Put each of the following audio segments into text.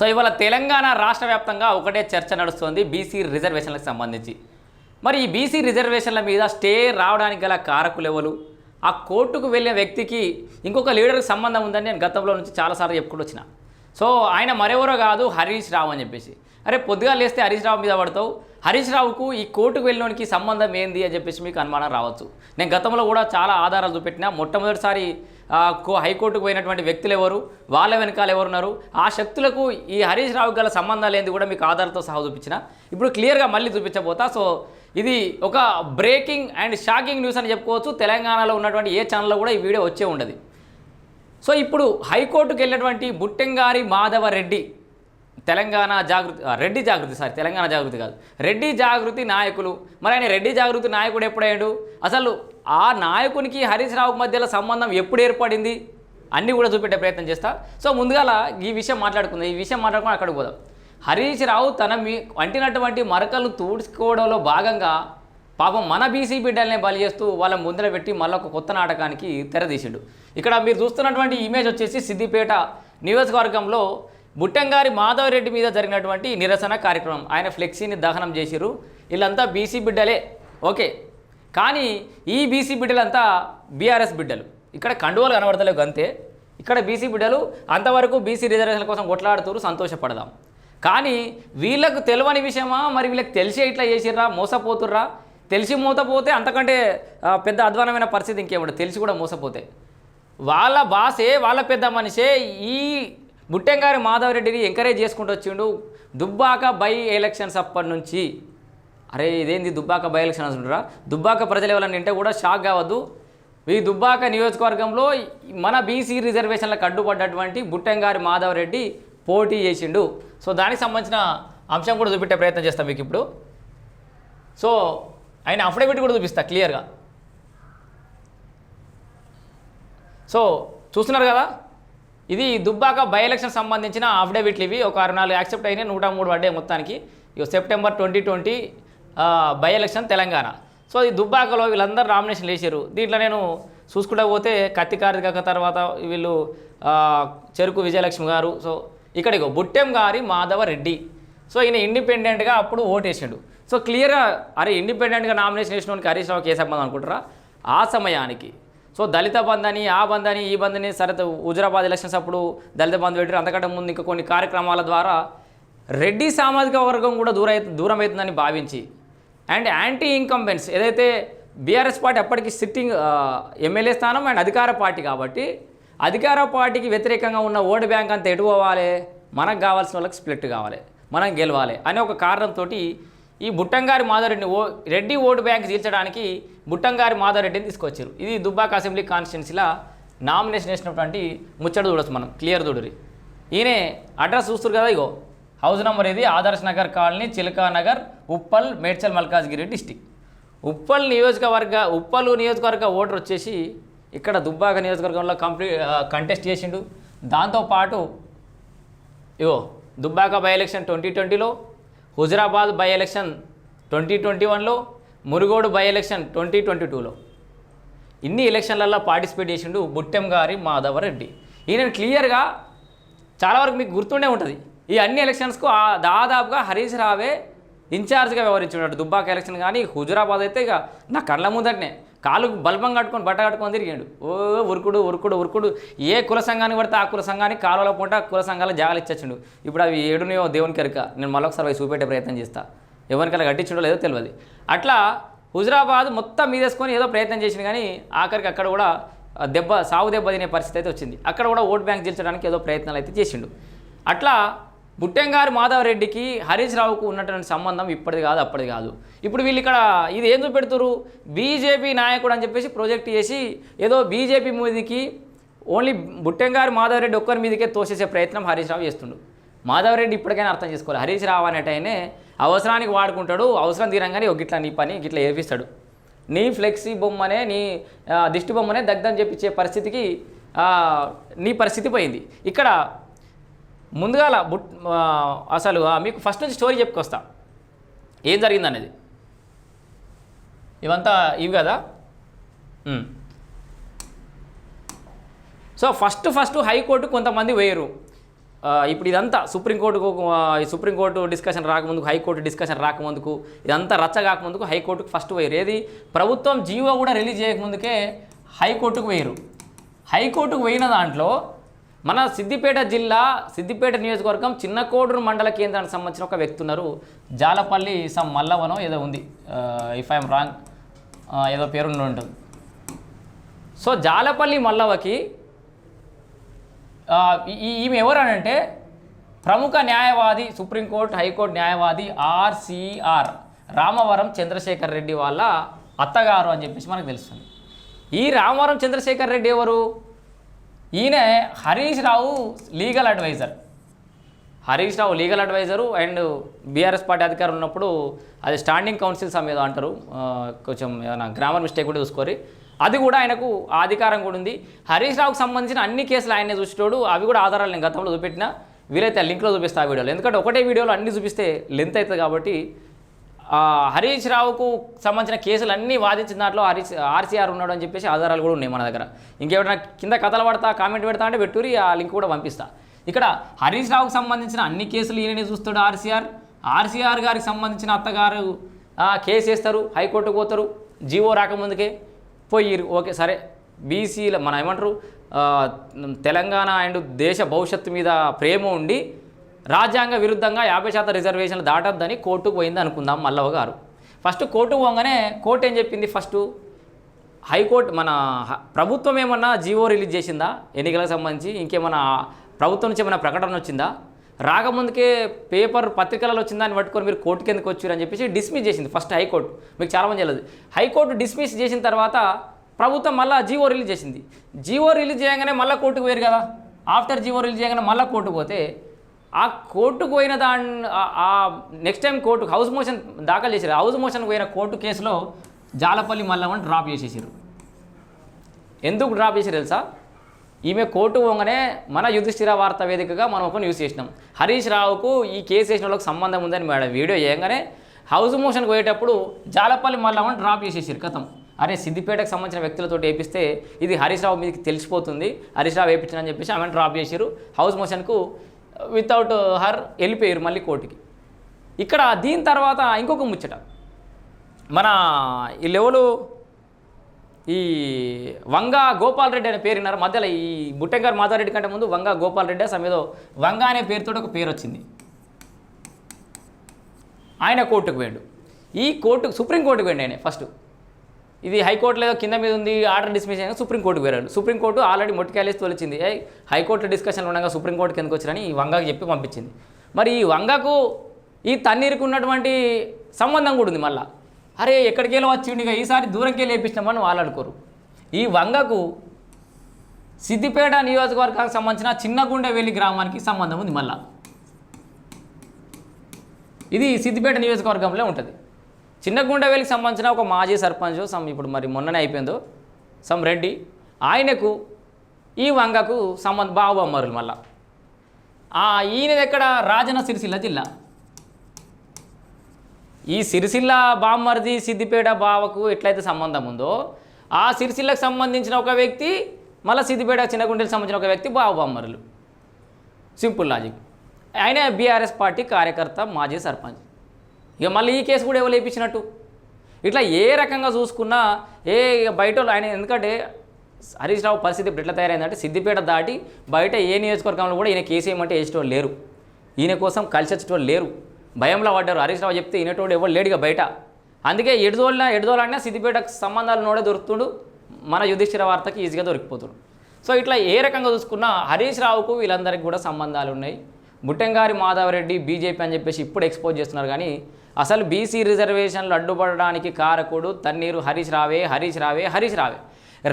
So ఇవాళ తెలంగాణ రాష్ట్ర వ్యాప్తంగా ఒకటే చర్చ నడుస్తుంది బీసీ రిజర్వేషన్లకు సంబంధించి. మరి ఈ బీసీ రిజర్వేషన్ల మీద స్టే రావడానికి గల కారకులు ఎవరు? ఆ కోర్టుకు వెళ్ళిన వ్యక్తికి ఇంకొక లీడర్కి సంబంధం ఉందని నేను గతంలో నుంచి చాలాసార్లు చెప్పుకుంటూ వచ్చిన. సో ఆయన మరెవరో కాదు హరీష్ రావు అని చెప్పేసి. అరే పొద్దుగా లేస్తే హరీష్ రావు మీద పడతావు. హరీష్ రావుకు ఈ కోర్టుకు వెళ్ళినోనికి సంబంధం ఏంది అని చెప్పేసి మీకు అనుమానం రావచ్చు. నేను గతంలో కూడా చాలా ఆధారాలు చూపెట్టిన. మొట్టమొదటిసారి హైకోర్టుకు పోయినటువంటి వ్యక్తులు ఎవరు? వాళ్ళ వెనకాల ఎవరున్నారు? ఆ శక్తులకు ఈ హరీష్ రావు గల సంబంధాలు ఏంది కూడా మీకు ఆధార్తో సహా చూపించిన. ఇప్పుడు క్లియర్గా మళ్ళీ చూపించబోతా. సో ఇది ఒక బ్రేకింగ్ అండ్ షాకింగ్ న్యూస్ అని చెప్పుకోవచ్చు. తెలంగాణలో ఉన్నటువంటి ఏ ఛానల్లో కూడా ఈ వీడియో వచ్చే ఉండదు. సో ఇప్పుడు హైకోర్టుకు వెళ్ళినటువంటి బుట్టెంగారి మాధవరెడ్డి తెలంగాణ జాగృతి రెడ్డి జాగృతి సారీ తెలంగాణ జాగృతి కాదు. రెడ్డి జాగృతి నాయకులు. మరి ఆయన రెడ్డి జాగృతి నాయకుడు ఎప్పుడయ్యాడు? అసలు ఆ నాయకునికి హరీష్ రావుకి మధ్యలో సంబంధం ఎప్పుడు ఏర్పడింది? అన్నీ కూడా చూపెట్టే ప్రయత్నం చేస్తా. సో ముందుగాల ఈ విషయం మాట్లాడుకుందాం. ఈ విషయం మాట్లాడుకుని అక్కడికి పోదాం. హరీష్ రావు తన మీ అంటినటువంటి మరకలు తూడ్చుకోవడంలో భాగంగా పాపం మన బీసీ బిడ్డల్ని బలి చేస్తూ వాళ్ళ ముందర పెట్టి మళ్ళీ ఒక కొత్త నాటకానికి తెరదీసిండు ఇక్కడ మీరు చూస్తున్నటువంటి ఇమేజ్ వచ్చేసి సిద్దిపేట నియోజకవర్గంలో బుట్టంగారి మాధవరెడ్డి మీద జరిగినటువంటి నిరసన కార్యక్రమం. ఆయన ఫ్లెక్సీని దహనం చేసిరు వీళ్ళంతా బీసీ బిడ్డలే. ఓకే. కానీ ఈ బీసీ బిడ్డలంతా బీఆర్ఎస్ బిడ్డలు. ఇక్కడ కండువలు కనబడతలేవు అంతే ఇక్కడ బీసీ బిడ్డలు అంతవరకు బీసీ రిజర్వేషన్ల కోసం కొట్లాడుతూ సంతోషపడదాం. కానీ వీళ్ళకు తెలియని విషయమా? మరి వీళ్ళకి తెలిసి ఇట్లా చేసిర్రా? మోసపోతుర్రా? తెలిసి మోసపోతే అంతకంటే పెద్ద అధ్వానమైన పరిస్థితి ఇంకేముండదు. తెలిసి కూడా మోసపోతే. వాళ్ళ బాసే వాళ్ళ పెద్ద మనిషే ఈ బుట్టెంగారి మాధవరెడ్డిని ఎంకరేజ్ చేసుకుంటూ వచ్చిండు. దుబ్బాక బై ఎలక్షన్స్ అప్పటి నుంచి. అరే ఇదేంది దుబ్బాక బై ఎలక్షన్ అంటున్నారా దుబ్బాక ప్రజలు ఎవరైనా వింటే కూడా షాక్ కావద్దు. ఈ దుబ్బాక నియోజకవర్గంలో మన బీసీ రిజర్వేషన్లకు అడ్డుపడ్డటువంటి బుట్టెంగారి మాధవరెడ్డి పోటీ చేసిండు. సో దానికి సంబంధించిన అంశం కూడా చూపెట్టే ప్రయత్నం చేస్తాం మీకు ఇప్పుడు. సో ఆయన అఫిడవిట్ కూడా చూపిస్తా క్లియర్గా సో చూస్తున్నారు కదా? ఇది దుబ్బాక బై ఎలక్షన్ సంబంధించిన అఫిడవిట్లు ఇవి. ఒక అరవై నాలుగు యాక్సెప్ట్ అయినాయి. నూట మూడు పడ్డాయి మొత్తానికి. ఇక September twenty twenty by election Telangana. So ఈ దుబ్బాకలో వీళ్ళందరూ నామినేషన్ వేసారు దీంట్లో నేను చూసుకుంటా పోతే కత్తి కార్తిక తర్వాత వీళ్ళు చెరుకు విజయలక్ష్మి గారు. సో ఇక్కడికో బుట్టెం గారి మాధవ రెడ్డి. సో ఈయన ఇండిపెండెంట్గా అప్పుడు ఓటేసాడు సో క్లియర్గా అరే ఇండిపెండెంట్గా నామినేషన్ వేసినోనికి హరీష్ రావుకి ఏ సంబంధం అనుకుంటారా? ఆ సమయానికి. సో దళిత బంధ్ అని ఆ బంధ్ అని ఈ బంధని అని సరే హుజరాబాద్ ఎలక్షన్స్ అప్పుడు దళిత బంధు పెట్టారు. అంతకంటే ముందు ఇంకా కొన్ని కార్యక్రమాల ద్వారా రెడ్డి సామాజిక వర్గం కూడా దూర దూరం అవుతుందని భావించి అండ్ యాంటీ ఇన్కంబెన్స్ ఏదైతే బీఆర్ఎస్ పార్టీ అప్పటికి సిట్టింగ్ ఎమ్మెల్యే స్థానం అండ్ అధికార పార్టీ కాబట్టి అధికార పార్టీకి వ్యతిరేకంగా ఉన్న ఓటు బ్యాంక్ అంతా ఎటు పోవాలి? మనకు కావాల్సిన వాళ్ళకి స్ప్లిట్ కావాలి. మనం గెలవాలి అనే ఒక కారణంతో ఈ బుట్టంగారి మాధవరెడ్డిని ఓ రెడ్డి ఓటు బ్యాంక్ తీర్చడానికి బుట్టంగారి మాధవరెడ్డిని తీసుకొచ్చారు. ఇది దుబ్బాక అసెంబ్లీ కాన్స్టిట్యున్సీలో నామినేషన్ వేసినటువంటి ముచ్చట చూడొచ్చు మనం క్లియర్ చూడరి ఈయనే అడ్రస్ చూస్తారు కదా ఇగో హౌస్ నెంబర్ ఇది ఆదర్శ్ నగర్ కాలనీ చిలకా నగర్ ఉప్పల్ మేడ్చల్ మల్కాజ్గిరి డిస్టిక్. ఉప్పల్ నియోజకవర్గ ఉప్పల్ నియోజకవర్గ ఓటర్ వచ్చేసి ఇక్కడ దుబ్బాక నియోజకవర్గంలో కంప్లీట్ కంటెస్ట్ చేసిండు. దాంతోపాటు ఇగో దుబ్బాక బై ఎలక్షన్ ట్వంటీ ట్వంటీలో Huzurabad by election twenty twenty వన్లో Murugodu by election twenty twenty టూలో ఇన్ని ఎలక్షన్లలో పార్టిసిపేట్ చేసిండు బుట్టెం గారి మాధవరెడ్డి. ఈయన క్లియర్గా చాలా వరకు మీకు గుర్తుండే ఉంటుంది. ఈ అన్ని ఎలక్షన్స్కు ఆ- దాదాపుగా హరీష్ రావే ఇన్ఛార్జ్గా వ్యవహరించున్నాడు దుబ్బాక ఎలక్షన్ కానీ హుజురాబాద్ అయితే ఇక నా కళ్ళ ముందటనే. కాలు బల్బం కట్టుకొని బట్ట కట్టుకొని తిరిగాడు. ఓ ఉరుకుడు ఉరుకుడు ఉరుకుడు. ఏ కుల సంఘానికి పడితే ఆ కుల సంఘానికి కాలువలో పూట కుల సంఘాల జాగాలు ఇచ్చేచ్చిండు ఇప్పుడు అవి ఏడునేయో దేవునికి ఎరక నేను మళ్ళొకసారి చూపెట్టే ప్రయత్నం చేస్తా. ఎవరికైనా కట్టించడో లేదో తెలియదు అట్లా హుజరాబాద్ మొత్తం మీదేసుకొని ఏదో ప్రయత్నం చేసింది కానీ ఆఖరికి అక్కడ కూడా దెబ్బ సాగు దెబ్బ తినే పరిస్థితి అయితే వచ్చింది. అక్కడ కూడా ఓట్ బ్యాంక్ గెలిచడానికి ఏదో ప్రయత్నాలు అయితే చేసిండు. అట్లా బుట్టెంగారు మాధవరెడ్డికి హరీష్ రావుకు ఉన్నటువంటి సంబంధం ఇప్పటిది కాదు అప్పటిది కాదు. ఇప్పుడు వీళ్ళు ఇక్కడ ఇది ఏం చూపెడుతురు బీజేపీ నాయకుడు అని చెప్పేసి ప్రాజెక్ట్ చేసి ఏదో బీజేపీ మీదకి ఓన్లీ బుట్టెంగారు మాధవరెడ్డి ఒక్కరి మీదకే తోసేసే ప్రయత్నం హరీష్ రావు చేస్తుండు. మాధవరెడ్డి ఇప్పటికైనా అర్థం చేసుకోవాలి. హరీష్ రావు అనేటైనే అవసరానికి వాడుకుంటాడు అవసరం తీరంగానే ఒక గిట్లా నీ పని గిట్లా ఏపిస్తాడు నీ ఫ్లెక్సీ బొమ్మనే నీ దిష్టి బొమ్మనే దగ్ధం చెప్పించే పరిస్థితికి నీ పరిస్థితి పోయింది. ఇక్కడ ముందుగాల బుట్ అసలు మీకు ఫస్ట్ నుంచి స్టోరీ చెప్పుకొస్తా. ఏం జరిగింది అనేది ఇవంతా ఇవి కదా? సో ఫస్ట్ ఫస్ట్ హైకోర్టు కొంతమంది వేయరు. ఇప్పుడు ఇదంతా సుప్రీంకోర్టుకు ఈ సుప్రీంకోర్టు డిస్కషన్ రాకముందుకు హైకోర్టు డిస్కషన్ రాకముందుకు ఇదంతా రచ్చ కాకముందుకు హైకోర్టుకు ఫస్ట్ పోయారు. ఏది? ప్రభుత్వం జీవో కూడా రిలీజ్ చేయకముందుకే హైకోర్టుకు వేయరు హైకోర్టుకు పోయిన దాంట్లో మన సిద్దిపేట జిల్లా సిద్దిపేట నియోజకవర్గం చిన్నకోడూరు మండల కేంద్రానికి సంబంధించిన ఒక వ్యక్తి ఉన్నారు. జాలపల్లి సమ్ మల్లవనో ఏదో ఉంది. ఇఫ్ ఐఎమ్ రాంగ్ ఏదో పేరు ఉంటుంది. సో జాలపల్లి మల్లవకి ఈమె ఎవరు అని అంటే ప్రముఖ న్యాయవాది సుప్రీంకోర్టు హైకోర్టు న్యాయవాది ఆర్సిఆర్ రామవరం చంద్రశేఖర్ రెడ్డి వాళ్ళ అత్తగారు అని చెప్పేసి మనకు తెలుస్తుంది. ఈ రామవరం చంద్రశేఖర్ రెడ్డి ఎవరు? ఈయన Harish Rao legal adviser. Harish Rao legal adviser and BRS party అధికారం ఉన్నప్పుడు అది స్టాండింగ్ కౌన్సిల్స్ సమేదో అంటారు. కొంచెం ఏమైనా గ్రామర్ మిస్టేక్ కూడా చూసుకోరి అది కూడా ఆయనకు అధికారం కూడా ఉంది. హరీష్ రావుకు సంబంధించిన అన్ని కేసులు ఆయనే చూసేటోడు. అవి కూడా ఆధారాలు నేను గతంలో చూపెట్టిన. వీలైతే లింక్లో చూపిస్తా ఆ వీడియోలో. ఎందుకంటే ఒకటే వీడియోలో అన్ని చూపిస్తే లెంత్ అవుతుంది కాబట్టి హరీష్ రావుకు సంబంధించిన కేసులు అన్నీ వాదించిన దాంట్లో హరీష్ ఆర్సీఆర్ ఉన్నాడు అని చెప్పేసి ఆధారాలు కూడా ఉన్నాయి మన దగ్గర. ఇంకేమైనా కింద కథలు పడతా కామెంట్ పెడతా అంటే పెట్టురి ఆ లింక్ కూడా పంపిస్తా. ఇక్కడ హరీష్ రావుకు సంబంధించిన అన్ని కేసులు ఈయననే చూస్తాడు ఆర్సీఆర్. ఆర్సీఆర్ గారికి సంబంధించిన అత్తగారు కేసు వేస్తారు హైకోర్టుకు పోతారు జీవో రాకముందుకే. పోయిరు ఓకే సరే. బీసీల మన ఏమంటారు? తెలంగాణ అండ్ దేశ భవిష్యత్తు మీద ప్రేమ ఉండి రాజ్యాంగ విరుద్ధంగా యాభై శాతం రిజర్వేషన్లు దాటొద్దని కోర్టుకు పోయింది అనుకుందాం మల్లవ గారు. ఫస్ట్ కోర్టుకు పోగానే కోర్టు ఏం చెప్పింది ఫస్ట్? హైకోర్టు మన ప్రభుత్వం ఏమన్నా జీవో రిలీజ్ చేసిందా? ఎన్నికలకు సంబంధించి ఇంకేమన్నా ప్రభుత్వం నుంచి ఏమైనా ప్రకటన వచ్చిందా? రాకముందుకే పేపర్ పత్రికలలో వచ్చిందా అని పట్టుకొని మీరు కోర్టు కిందకు వచ్చారు అని చెప్పేసి డిస్మిస్ చేసింది ఫస్ట్ హైకోర్టు. మీకు చాలామంది తెలియదు. హైకోర్టు డిస్మిస్ చేసిన తర్వాత ప్రభుత్వం మళ్ళీ జీవో రిలీజ్ చేసింది. జీవో రిలీజ్ చేయగానే మళ్ళీ కోర్టుకు పోయారు కదా. ఆఫ్టర్ జీవో రిలీజ్ చేయగానే మళ్ళీ కోర్టుకు పోతే ఆ కోర్టుకు పోయిన దాని ఆ next time court house motion దాఖలు చేశారు. హౌస్ మోషన్ పోయిన కోర్టు కేసులో జాలపల్లి మల్లమ్మని డ్రాప్ చేసేసారు. ఎందుకు డ్రాప్ చేశారు తెలుసా? ఈమె కోర్టు పోగానే మన యుధిష్ఠిర వార్త వేదికగా మనం ఒక న్యూస్ చేసినాం. హరీష్ రావుకు ఈ కేసు వేసిన వాళ్ళకి సంబంధం ఉందని మేడం వీడియో చేయగానే హౌస్ మోషన్కి పోయేటప్పుడు జాలపల్లి మల్లవని డ్రాప్ చేసేసారు కథం. అరే సిద్దిపేటకు సంబంధించిన వ్యక్తులతో వేపిస్తే ఇది హరీష్ రావు మీదకి తెలిసిపోతుంది హరీష్ రావు వేయించిన చెప్పేసి ఆమెను డ్రాప్ చేశారు హౌస్ మోషన్కు వితౌట్ హర్ వెళ్ళిపోయారు మళ్ళీ కోర్టుకి. ఇక్కడ దీని తర్వాత ఇంకొక ముచ్చట. మన ఈ లెవెలు ఈ వంగ గోపాల్ రెడ్డి అనే పేరు విన్నారు. మధ్యలో ఈ బుట్టెంగారు మాధవరెడ్డి కంటే ముందు వంగ గోపాల్ రెడ్డి సమేదో వంగ అనే పేరుతో ఒక పేరు వచ్చింది. ఆయన కోర్టుకు వేడు ఈ కోర్టుకు సుప్రీంకోర్టుకు పోయిండు ఆయన ఫస్ట్. ఇది హైకోర్టులో లేదో కింద మీద ఉంది ఆర్డర్ డిస్మిస్ అయినా సుప్రీంకోర్టుకు పోయాడు సుప్రీంకోర్టు ఆల్రెడీ మొట్టికాయలేసి తోలిచింది హైకోర్టులో హైకోర్టు డిస్కషన్లు ఉండగా సుప్రీంకోర్టు కిందకు వచ్చారని ఈ వంగకు చెప్పి పంపించింది. మరి ఈ వంగకు ఈ తన్నీరుకు ఉన్నటువంటి సంబంధం కూడా ఉంది మళ్ళీ. అరే ఎక్కడికి వెళ్ళి ఈసారి దూరంకి వెళ్ళి వేపించినామని వాళ్ళు అనుకోరు. ఈ వంగకు సిద్దిపేట నియోజకవర్గానికి సంబంధించిన చిన్నగుండెవెల్లి గ్రామానికి సంబంధం ఉంది మళ్ళా. ఇది సిద్దిపేట నియోజకవర్గంలో ఉంటుంది. చిన్నగుండెవేలికి సంబంధించిన ఒక మాజీ సర్పంచ్ సమ్ ఇప్పుడు మరి మొన్ననే అయిపోయిందో సమ్ రెడ్డి ఆయనకు ఈ వంగకు సంబంధ బాబు అమ్మరులు మళ్ళా. ఈయన ఈయనది ఎక్కడ? రాజన్న సిరిసిల్ల జిల్లా. ఈ సిరిసిల్ల బామ్మర్ది సిద్దిపేట బావకు ఎట్లయితే సంబంధం ఉందో ఆ సిరిసిల్లకు సంబంధించిన ఒక వ్యక్తి మళ్ళీ సిద్దిపేట చిన్నగుండెలకు సంబంధించిన ఒక వ్యక్తి బావ బామ్మరులు. Simple logic. ఆయన బీఆర్ఎస్ పార్టీ కార్యకర్త మాజీ సర్పంచ్. ఇక మళ్ళీ ఈ కేసు కూడా ఎవరు లేపించినట్టు ఇట్లా ఏ రకంగా చూసుకున్నా ఏ ఇక బయట వాళ్ళు ఆయన ఎందుకంటే హరీష్ రావు పరిస్థితి ఇప్పుడు ఎట్లా తయారైందంటే సిద్దిపేట దాటి బయట ఏ నియోజకవర్గంలో కూడా ఈయన కేసు ఏమంటే వేసేటోళ్ళు లేరు. ఈయన కోసం కలిసి వచ్చేటోళ్ళు లేరు. భయంలో పడ్డారు. హరీష్ రావు చెప్తే ఈయనటోడు ఎవరు లేడుగా బయట. అందుకే ఎడుదోళ్ళ ఎడుదోళ్ళన్నా సిద్దిపేటకు సంబంధాలు నోడే దొరుకుతుడు. మన యుధిష్ఠిర వార్తకి ఈజీగా దొరికిపోతుడు. సో ఇట్లా ఏ రకంగా చూసుకున్నా హరీష్ రావుకు వీళ్ళందరికీ కూడా సంబంధాలు ఉన్నాయి. బుట్టంగారి మాధవరెడ్డి బీజేపీ అని చెప్పేసి ఇప్పుడు ఎక్స్పోజ్ చేస్తున్నారు. కానీ అసలు బీసీ రిజర్వేషన్లు అడ్డుపడడానికి కారకుడు తన్నీరు హరీష్ రావే హరీష్ రావే హరీష్ రావే.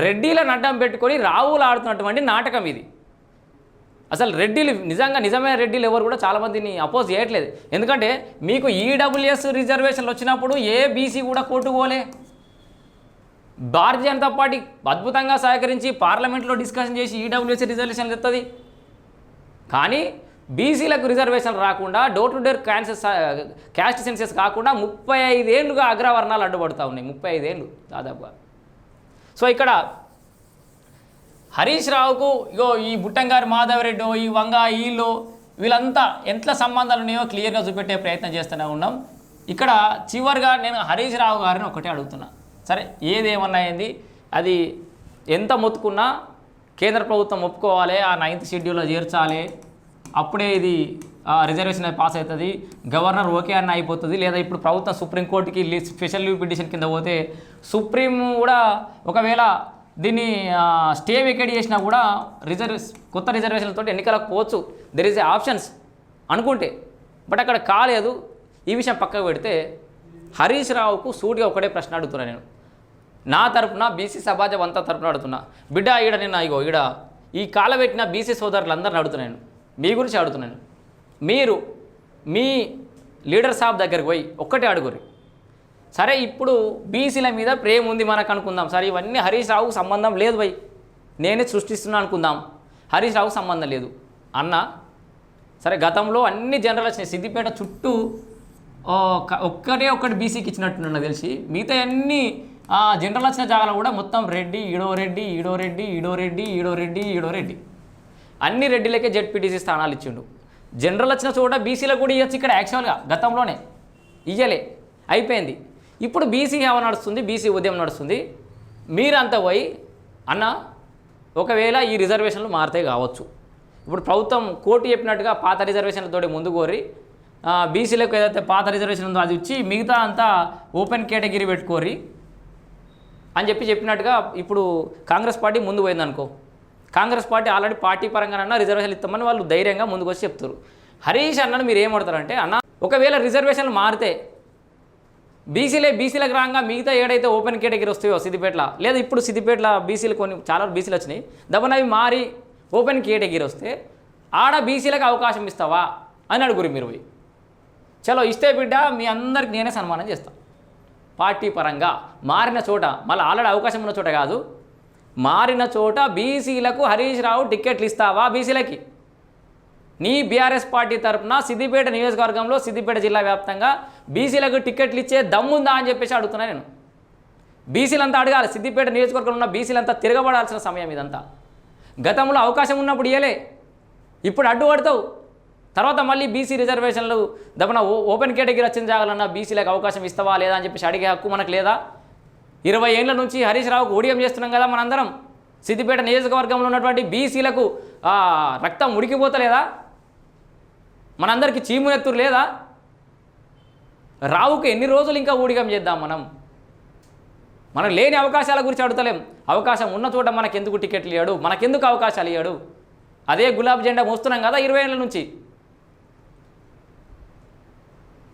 రెడ్డిలను అడ్డం పెట్టుకొని రావులు ఆడుతున్నటువంటి నాటకం ఇది. అసలు రెడ్డిలు నిజంగా నిజమైన రెడ్డిలు ఎవరు కూడా చాలామందిని అపోజ్ చేయట్లేదు. ఎందుకంటే మీకు ఈడబ్ల్యూఎస్ రిజర్వేషన్లు వచ్చినప్పుడు ఏ బీసీ కూడా కోర్టుకోలే భారతీయ జనతా పార్టీ అద్భుతంగా సహకరించి పార్లమెంట్లో డిస్కషన్ చేసి ఈడబ్ల్యూఎస్ రిజర్వేషన్లు తెస్తుంది కానీ బీసీలకు రిజర్వేషన్ రాకుండా door to door census caste census కాకుండా ముప్పై ఐదేళ్ళుగా అగ్రవర్ణాలు అడ్డుపడుతూ ఉన్నాయి. ముప్పై ఐదేళ్ళు దాదాపుగా. సో ఇక్కడ హరీష్ రావుకు ఇగో ఈ బుట్టంగారు మాధవరెడ్డి ఈ వంగ వీళ్ళు వీళ్ళంతా ఎంత సంబంధాలు ఉన్నాయో క్లియర్గా చూపెట్టే ప్రయత్నం చేస్తూనే ఉన్నాం. ఇక్కడ చివరిగా నేను హరీష్ రావు గారిని ఒకటే అడుగుతున్నా. సరే ఏదేమన్నా అయింది అది ఎంత మొత్తుకున్నా కేంద్ర ప్రభుత్వం ఒప్పుకోవాలి ఆ నైన్త్ షెడ్యూల్లో చేర్చాలి. అప్పుడే ఇది ఆ, రిజర్వేషన్ అనేది పాస్ అవుతుంది. గవర్నర్ ఓకే అన్న అయిపోతుంది. లేదా ఇప్పుడు ప్రభుత్వం సుప్రీంకోర్టుకి స్పెషల్ లీవ్ పిటిషన్ కింద పోతే సుప్రీం కూడా ఒకవేళ దీన్ని స్టే వేకేట్ చేసినా కూడా రిజర్వ్ కొత్త రిజర్వేషన్లతో ఎన్నికలకు పోవచ్చు. దెర్ ఇస్ ఏ ఆప్షన్స్ అనుకుంటే. బట్ అక్కడ కాలేదు. ఈ విషయం పక్కకు పెడితే హరీష్ రావుకు సూటిగా ఒకటే ప్రశ్న అడుగుతున్నా నేను. నా తరపున బీసీ సమాజం అంతా తరపున అడుగుతున్నా. బిడ్డ ఈడ నేను ఇగో ఈడ ఈ కాల పెట్టిన బీసీ సోదరులందరిని అడుగుతున్నాను మీ గురించి అడుగుతున్నాను మీరు మీ లీడర్ సాబ్ దగ్గరికి పోయి ఒక్కటే అడుగురి సరే ఇప్పుడు బీసీల మీద ప్రేమ ఉంది మనకు అనుకుందాం. సరే ఇవన్నీ హరీష్ రావుకు సంబంధం లేదు భయ్. నేనే సృష్టిస్తున్నా అనుకుందాం. హరీష్ రావుకు సంబంధం లేదు. అన్న సరే గతంలో అన్ని జనరల్ వచ్చినాయి సిద్దిపేట చుట్టూ ఓ, ఒక్కటే ఒక్కటి బీసీకి ఇచ్చినట్టు నాకు తెలిసి మిగతా అన్ని జనరల్ వచ్చిన జాగాలో కూడా మొత్తం రెడ్డి ఈడో రెడ్డి ఈడో రెడ్డి ఈడో రెడ్డి ఈడో రెడ్డి ఈడో రెడ్డి. అన్ని రెడ్డిలకే జెడ్పీటీసీ స్థానాలు ఇచ్చిండు. జనరల్ వచ్చిన చోట బీసీలకు కూడా ఇవ్వచ్చు ఇక్కడ యాక్చువల్గా గతంలోనే. ఇయ్యలే. అయిపోయింది. ఇప్పుడు బీసీ హేవ నడుస్తుంది బీసీ ఉద్యమం నడుస్తుంది. మీరంతా పోయి అన్న ఒకవేళ ఈ రిజర్వేషన్లు మారుతాయి కావచ్చు. ఇప్పుడు ప్రభుత్వం కోర్టు చెప్పినట్టుగా పాత రిజర్వేషన్లతోటి ముందు కోరి బీసీలకు ఏదైతే పాత రిజర్వేషన్ ఉందో అది ఇచ్చి మిగతా అంతా ఓపెన్ కేటగిరీ పెట్టుకోరి అని చెప్పి చెప్పినట్టుగా ఇప్పుడు కాంగ్రెస్ పార్టీ ముందు పోయిందనుకో. కాంగ్రెస్ పార్టీ ఆల్రెడీ పార్టీ పరంగానన్నా రిజర్వేషన్లు ఇస్తామని వాళ్ళు ధైర్యంగా ముందుకు వచ్చి చెప్తారు. హరీష్ అన్నను మీరు ఏమడతారంటే అన్న ఒకవేళ రిజర్వేషన్లు మారితే బీసీలే బీసీలకు రాగా మిగతా ఏడైతే ఓపెన్ కేటగిరీ వస్తాయో సిద్దిపేటలో లేదా ఇప్పుడు సిద్దిపేటలో బీసీలు కొన్ని చాలా బీసీలు వచ్చినాయి. దబ్బన అవి మారి ఓపెన్ కేటగిరీ వస్తే ఆడ బీసీలకు అవకాశం ఇస్తావా అని అడుగురు మీరు పోయి. చలో ఇస్తే బిడ్డ మీ అందరికి నేనే సన్మానం చేస్తాను పార్టీ పరంగా మారిన చోట మళ్ళీ ఆల్రెడీ అవకాశం ఉన్న చోట కాదు మారిన చోట బీసీలకు హరీష్ రావు టిక్కెట్లు ఇస్తావా బీసీలకి? నీ బీఆర్ఎస్ పార్టీ తరఫున సిద్దిపేట నియోజకవర్గంలో సిద్దిపేట జిల్లా వ్యాప్తంగా బీసీలకు టికెట్లు ఇచ్చే దమ్ముందా అని చెప్పేసి అడుగుతున్నా నేను. బీసీలంతా అడగాలి సిద్దిపేట నియోజకవర్గంలో ఉన్న బీసీలంతా తిరగబడాల్సిన సమయం ఇదంతా. గతంలో అవకాశం ఉన్నప్పుడు ఇయలే ఇప్పుడు అడ్డుపడతావు తర్వాత మళ్ళీ బీసీ రిజర్వేషన్లు దమన ఓపెన్ కేటగిరీ వచ్చిన జాగాలన్నా బీసీలకు అవకాశం ఇస్తావా లేదా అని చెప్పేసి అడిగే హక్కు మనకు లేదా? ఇరవై ఏళ్ళ నుంచి హరీష్ రావుకు ఓడియం చేస్తున్నాం కదా మనందరం. సిద్దిపేట నియోజకవర్గంలో ఉన్నటువంటి బీసీలకు రక్తం ఉడికిపోతలేదా? మనందరికీ చీమునెత్తురు లేదా? రావుకు ఎన్ని రోజులు ఇంకా ఊడిగం చేద్దాం మనం? మనం లేని అవకాశాల గురించి అడుగుతలేం. అవకాశం ఉన్న చోట మనకెందుకు టికెట్లు ఇవ్వడు మనకెందుకు అవకాశాలు ఇవ్వడు అదే గులాబ్ జెండా మోస్తున్నాం కదా ఇరవై ఏళ్ళ నుంచి.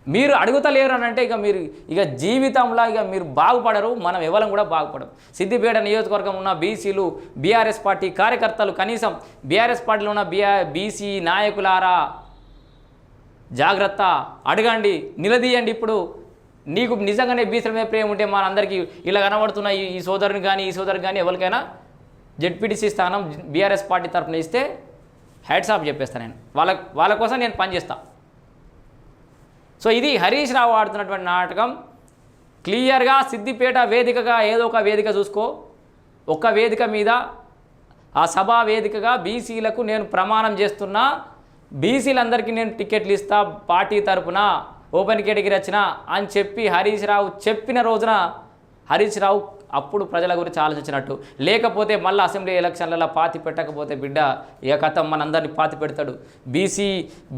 మీరు అడుగుతలేరు అని అంటే ఇక మీరు ఇక జీవితంలో ఇక మీరు బాగుపడరు మనం ఎవరం కూడా బాగుపడం సిద్దిపేట నియోజకవర్గం ఉన్న బీసీలు బీఆర్ఎస్ పార్టీ కార్యకర్తలు కనీసం బీఆర్ఎస్ పార్టీలో ఉన్న బీఆర్ బీసీ నాయకులారా? జాగ్రత్త అడగండి నిలదీయండి ఇప్పుడు. నీకు నిజంగానే బీసీల మీద ప్రేమ ఉంటే మనందరికీ ఇలా కనబడుతున్న ఈ సోదరుని కానీ ఈ సోదరుని కానీ ఎవరికైనా జెడ్పీటీసీ స్థానం బీఆర్ఎస్ పార్టీ తరఫున ఇస్తే హ్యాట్స్ ఆఫ్ చెప్పేస్తాను నేను. వాళ్ళ వాళ్ళ కోసం నేను పనిచేస్తాను సో ఇది హరీష్ రావు ఆడుతున్నటువంటి నాటకం. క్లియర్గా సిద్దిపేట వేదికగా ఏదో ఒక వేదిక చూసుకో. ఒక్క వేదిక మీద ఆ సభా వేదికగా బీసీలకు నేను ప్రమాణం చేస్తున్నా. బీసీలందరికీ నేను టికెట్లు ఇస్తా పార్టీ తరపున ఓపెన్ కేటగిరీ వచ్చిన అని చెప్పి హరీష్ రావు చెప్పిన రోజున హరీష్ రావు అప్పుడు ప్రజల గురించి ఆలోచించినట్టు. లేకపోతే మళ్ళీ అసెంబ్లీ ఎలక్షన్లలో పాతి పెట్టకపోతే బిడ్డ ఇక కథ మనందరినీ పాతి పెడతాడు. బీసీ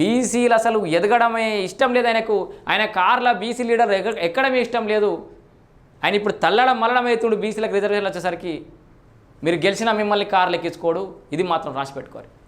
బీసీలు అసలు ఎదగడమే ఇష్టం లేదు ఆయనకు. ఆయన కార్ల బీసీ లీడర్ ఎక్కడమే ఇష్టం లేదు. ఆయన ఇప్పుడు తల్లడం మల్లడం అవుతుడు బీసీలకు రిజర్వేషన్లు వచ్చేసరికి. మీరు గెలిచినా మిమ్మల్ని కార్లు ఎక్కించుకోడు ఇది మాత్రం రాసి పెట్టుకోరు.